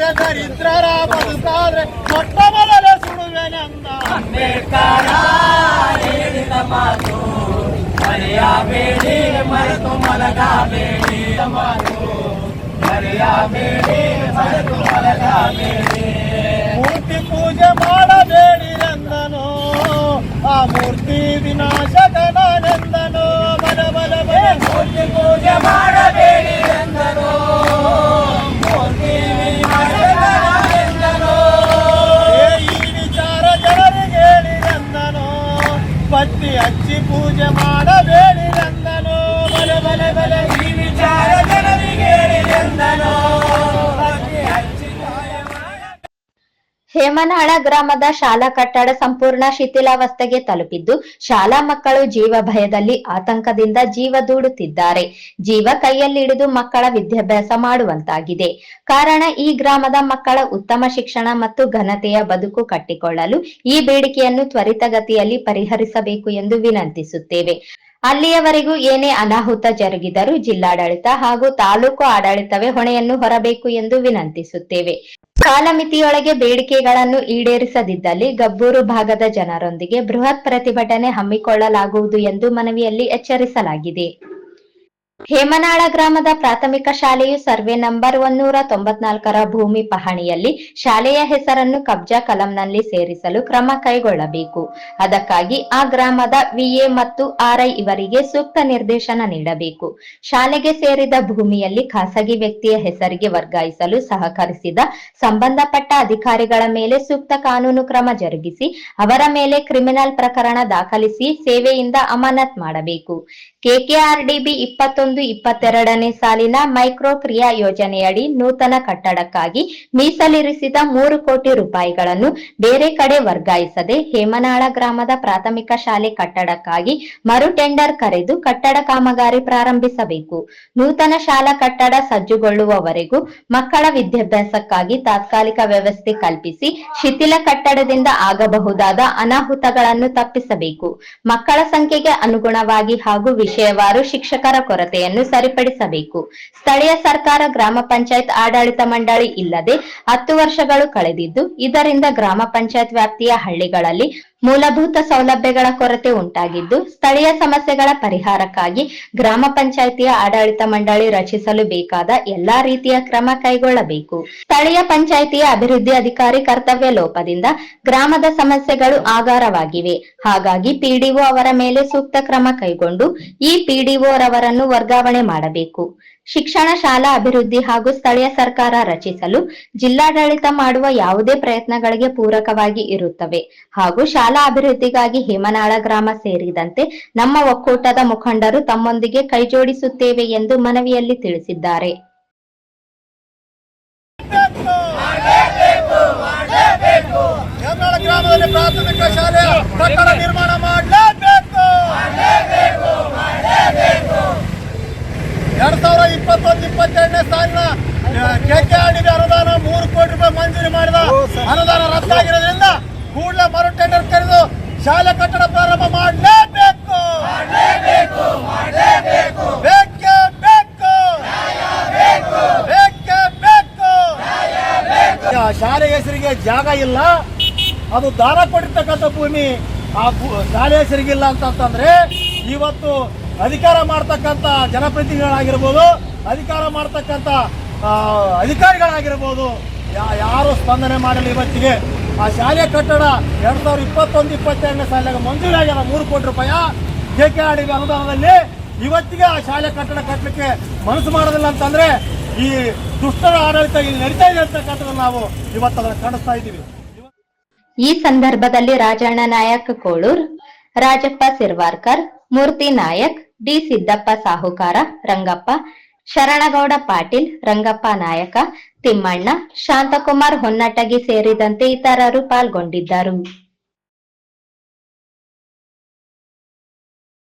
పేద దరిద్రరా బతుకాద్రె మొట్టమొదల సుడువెనంద మూర్తి పూజ మాడబేడి पूजमा। ಹೇಮನಾಳ ಗ್ರಾಮದ ಶಾಲಾ ಕಟ್ಟಡ ಸಂಪೂರ್ಣ ಶಿಥಿಲಾವಸ್ಥೆಗೆ ತಲುಪಿದ್ದು, ಶಾಲಾ ಮಕ್ಕಳು ಜೀವ ಭಯದಲ್ಲಿ ಆತಂಕದಿಂದ ಜೀವ ದೂಡುತ್ತಿದ್ದಾರೆ. ಜೀವ ಕೈಯಲ್ಲಿ ಹಿಡಿದು ಮಕ್ಕಳ ವಿದ್ಯಾಭ್ಯಾಸ ಮಾಡುವಂತಾಗಿದೆ. ಕಾರಣ, ಈ ಗ್ರಾಮದ ಮಕ್ಕಳ ಉತ್ತಮ ಶಿಕ್ಷಣ ಮತ್ತು ಘನತೆಯ ಬದುಕು ಕಟ್ಟಿಕೊಳ್ಳಲು ಈ ಬೇಡಿಕೆಯನ್ನು ತ್ವರಿತಗತಿಯಲ್ಲಿ ಪರಿಹರಿಸಬೇಕು ಎಂದು ವಿನಂತಿಸುತ್ತೇವೆ. ಅಲ್ಲಿಯವರೆಗೂ ಏನೇ ಅನಾಹುತ ಜರುಗಿದರೂ ಜಿಲ್ಲಾಡಳಿತ ಹಾಗೂ ತಾಲೂಕು ಆಡಳಿತವೇ ಹೊಣೆಯನ್ನು ಹೊರಬೇಕು ಎಂದು ವಿನಂತಿಸುತ್ತೇವೆ. ಕಾಲಮಿತಿಯೊಳಗೆ ಬೇಡಿಕೆಗಳನ್ನು ಈಡೇರಿಸದಿದ್ದಲ್ಲಿ ಗಬ್ಬೂರು ಭಾಗದ ಜನರೊಂದಿಗೆ ಬೃಹತ್ ಪ್ರತಿಭಟನೆ ಹಮ್ಮಿಕೊಳ್ಳಲಾಗುವುದು ಎಂದು ಮನವಿಯಲ್ಲಿ ಎಚ್ಚರಿಸಲಾಗಿದೆ. ಹೇಮನಾಳ ಗ್ರಾಮದ ಪ್ರಾಥಮಿಕ ಶಾಲೆಯು ಸರ್ವೆ ನಂಬರ್ ಒನ್ನೂರ ತೊಂಬತ್ನಾಲ್ಕರ ಭೂಮಿ ಪಹಣಿಯಲ್ಲಿ ಶಾಲೆಯ ಹೆಸರನ್ನು ಕಬ್ಜಾ ಕಲಂನಲ್ಲಿ ಸೇರಿಸಲು ಕ್ರಮ ಕೈಗೊಳ್ಳಬೇಕು. ಅದಕ್ಕಾಗಿ ಆ ಗ್ರಾಮದ ವಿಎ ಮತ್ತು ಆರ್ಐ ಇವರಿಗೆ ಸೂಕ್ತ ನಿರ್ದೇಶನ ನೀಡಬೇಕು. ಶಾಲೆಗೆ ಸೇರಿದ ಭೂಮಿಯಲ್ಲಿ ಖಾಸಗಿ ವ್ಯಕ್ತಿಯ ಹೆಸರಿಗೆ ವರ್ಗಾಯಿಸಲು ಸಹಕರಿಸಿದ ಸಂಬಂಧಪಟ್ಟ ಅಧಿಕಾರಿಗಳ ಮೇಲೆ ಸೂಕ್ತ ಕಾನೂನು ಕ್ರಮ ಜರುಗಿಸಿ, ಅವರ ಮೇಲೆ ಕ್ರಿಮಿನಲ್ ಪ್ರಕರಣ ದಾಖಲಿಸಿ ಸೇವೆಯಿಂದ ಅಮಾನತ್ ಮಾಡಬೇಕು. ಕೆಕೆಆರ್ಡಿಬಿ ಇಪ್ಪತ್ತೊಂದು ಇಪ್ಪತ್ತೆರಡನೇ ಸಾಲಿನ ಮೈಕ್ರೋ ಕ್ರಿಯಾ ಯೋಜನೆಯಡಿ ನೂತನ ಕಟ್ಟಡಕ್ಕಾಗಿ ಮೀಸಲಿರಿಸಿದ ಮೂರು ಕೋಟಿ ರೂಪಾಯಿಗಳನ್ನು ಬೇರೆ ಕಡೆ ವರ್ಗಾಯಿಸದೆ ಹೇಮನಾಳ ಗ್ರಾಮದ ಪ್ರಾಥಮಿಕ ಶಾಲೆ ಕಟ್ಟಡಕ್ಕಾಗಿ ಮರು ಟೆಂಡರ್ ಕರೆದು ಕಟ್ಟಡ ಕಾಮಗಾರಿ ಪ್ರಾರಂಭಿಸಬೇಕು. ನೂತನ ಶಾಲಾ ಕಟ್ಟಡ ಸಜ್ಜುಗೊಳ್ಳುವವರೆಗೂ ಮಕ್ಕಳ ವಿದ್ಯಾಭ್ಯಾಸಕ್ಕಾಗಿ ತಾತ್ಕಾಲಿಕ ವ್ಯವಸ್ಥೆ ಕಲ್ಪಿಸಿ ಶಿಥಿಲ ಕಟ್ಟಡದಿಂದ ಆಗಬಹುದಾದ ಅನಾಹುತಗಳನ್ನು ತಪ್ಪಿಸಬೇಕು. ಮಕ್ಕಳ ಸಂಖ್ಯೆಗೆ ಅನುಗುಣವಾಗಿ ಹಾಗೂ ವಿಷಯವಾರು ಶಿಕ್ಷಕರ ಕೊರತೆಯನ್ನು ಸರಿಪಡಿಸಬೇಕು. ಸ್ಥಳೀಯ ಸರ್ಕಾರ, ಗ್ರಾಮ ಪಂಚಾಯತ್, ಆಡಳಿತ ಮಂಡಳಿ ಇಲ್ಲದೆ ಹತ್ತು ವರ್ಷಗಳು ಕಳೆದಿದ್ದು, ಇದರಿಂದ ಗ್ರಾಮ ಪಂಚಾಯತ್ ವ್ಯಾಪ್ತಿಯ ಹಳ್ಳಿಗಳಲ್ಲಿ ಮೂಲಭೂತ ಸೌಲಭ್ಯಗಳ ಕೊರತೆ ಉಂಟಾಗಿದ್ದು, ಸ್ಥಳೀಯ ಸಮಸ್ಯೆಗಳ ಪರಿಹಾರಕ್ಕಾಗಿ ಗ್ರಾಮ ಪಂಚಾಯಿತಿಯ ಆಡಳಿತ ಮಂಡಳಿ ರಚಿಸಲು ಬೇಕಾದ ಎಲ್ಲಾ ರೀತಿಯ ಕ್ರಮ ಕೈಗೊಳ್ಳಬೇಕು. ಸ್ಥಳೀಯ ಪಂಚಾಯಿತಿಯ ಅಭಿವೃದ್ಧಿ ಅಧಿಕಾರಿ ಕರ್ತವ್ಯ ಲೋಪದಿಂದ ಗ್ರಾಮದ ಸಮಸ್ಯೆಗಳು ಆಗಾರವಾಗಿವೆ. ಹಾಗಾಗಿ ಪಿಡಿಒ ಅವರ ಮೇಲೆ ಸೂಕ್ತ ಕ್ರಮ ಕೈಗೊಂಡು ಈ ಪಿಡಿಒ ರವರನ್ನು ವರ್ಗಾವಣೆ ಮಾಡಬೇಕು. ಶಿಕ್ಷಣ ಶಾಲಾ ಅಭಿವೃದ್ಧಿ ಹಾಗೂ ಸ್ಥಳೀಯ ಸರ್ಕಾರ ರಚಿಸಲು ಜಿಲ್ಲಾಡಳಿತ ಮಾಡುವ ಯಾವುದೇ ಪ್ರಯತ್ನಗಳಿಗೆ ಪೂರಕವಾಗಿ ಇರುತ್ತವೆ. ಹಾಗೂ ಶಾಲಾ ಅಭಿವೃದ್ಧಿಗಾಗಿ ಹೇಮನಾಳ ಗ್ರಾಮ ಸೇರಿದಂತೆ ನಮ್ಮ ಒಕ್ಕೂಟದ ಮುಖಂಡರು ತಮ್ಮೊಂದಿಗೆ ಕೈಜೋಡಿಸುತ್ತೇವೆ ಎಂದು ಮನವಿಯಲ್ಲಿ ತಿಳಿಸಿದ್ದಾರೆ. ಗ್ರಾಮದಲ್ಲಿ ಪ್ರಾಥಮಿಕ ಶಾಲೆ ಕಟ್ಟಡ ನಿರ್ಮಾಣ ಮಾಡಲೇಬೇಕು ಎರಡ್ ಸಾವಿರ ಇಪ್ಪತ್ತೊಂದು ಇಪ್ಪತ್ತೆರಡನೇ ಸಾಲಿನ ಕೆಕೆಆರ್ಡಿಬಿ ಅನುದಾನ ಮೂರು ಕೋಟಿ ರೂಪಾಯಿ ಮಂಜೂರಿ ಮಾಡಿದ ಅನುದಾನ ರದ್ದಾಗಿರೋದ್ರಿಂದ ಕೂಡಲೇ ಮರು ಟೆಂಡರ್ ಕರೆದು ಶಾಲೆ ಕಟ್ಟಡ ಪ್ರಾರಂಭ ಮಾಡಲೇಬೇಕು. ಬೇಕೇ ಬೇಕು. ಬೇಕೇ ಶಾಲೆ ಹೆಸರಿಗೆ ಜಾಗ ಇಲ್ಲ. ಅದು ದಾನ ಕೊಟ್ಟಿರ್ತಕ್ಕಂಥ ಭೂಮಿ. ಆ ಶಾಲೆ ಹೆಸರಿಗಿಲ್ಲ ಅಂತಂದ್ರೆ ಇವತ್ತು ಅಧಿಕಾರ ಮಾಡ್ತಕ್ಕಂಥ ಜನಪ್ರತಿನಿಧಿಗಳಾಗಿರ್ಬೋದು ಅಧಿಕಾರ ಮಾಡ್ತಕ್ಕಂಥ ಅಧಿಕಾರಿಗಳಾಗಿರ್ಬೋದು. ಯಾರು ಸ್ಪಂದನೆ ಮಾಡಲಿ ಇವತ್ತಿಗೆ. ಆ ಶಾಲೆ ಕಟ್ಟಡ ಎರಡ್ ಸಾವಿರದ ಇಪ್ಪತ್ತೊಂದು, ಇಪ್ಪತ್ತೆರಡನೇ ಸಾಲಿನಾಗ ಮಂಜೂರಾಗ್ಯದ ಮೂರು ಕೋಟಿ ರೂಪಾಯಿ ಜೆ ಕೆ ಆರ್ ಅನುದಾನದಲ್ಲಿ ಇವತ್ತಿಗೆ ಆ ಶಾಲೆ ಕಟ್ಟಡ ಕಟ್ಟಲಿಕ್ಕೆ ಮನಸ್ಸು ಮಾಡೋದಿಲ್ಲ ಅಂತಂದ್ರೆ ಈ ದುಷ್ಟರ ಆಡಳಿತ ಇಲ್ಲಿ ನಡೀತಾ ಇದೆ ಅಂತಕ್ಕಂಥದ್ದು ನಾವು ಇವತ್ತು ಅದನ್ನು ಕಾಣಿಸ್ತಾ ಇದ್ದೀವಿ. ಈ ಸಂದರ್ಭದಲ್ಲಿ ರಾಜಣ್ಣ ನಾಯಕ್ ಕೋಳೂರ್, ರಾಜಪ್ಪ ಸಿರ್ವಾರ್ಕರ್, ಮೂರ್ತಿ ನಾಯಕ್, ಡಿ ಸಿದ್ದಪ್ಪ ಸಾಹುಕಾರ, ರಂಗಪ್ಪ ಶರಣಗೌಡ ಪಾಟೀಲ್ ರಂಗಪ್ಪ ನಾಯಕ ತಿಮ್ಮಣ್ಣ ಶಾಂತಕುಮಾರ್ ಹೊನ್ನಟಗಿ ಸೇರಿದಂತೆ ಇತರರು ಪಾಲ್ಗೊಂಡಿದ್ದರು.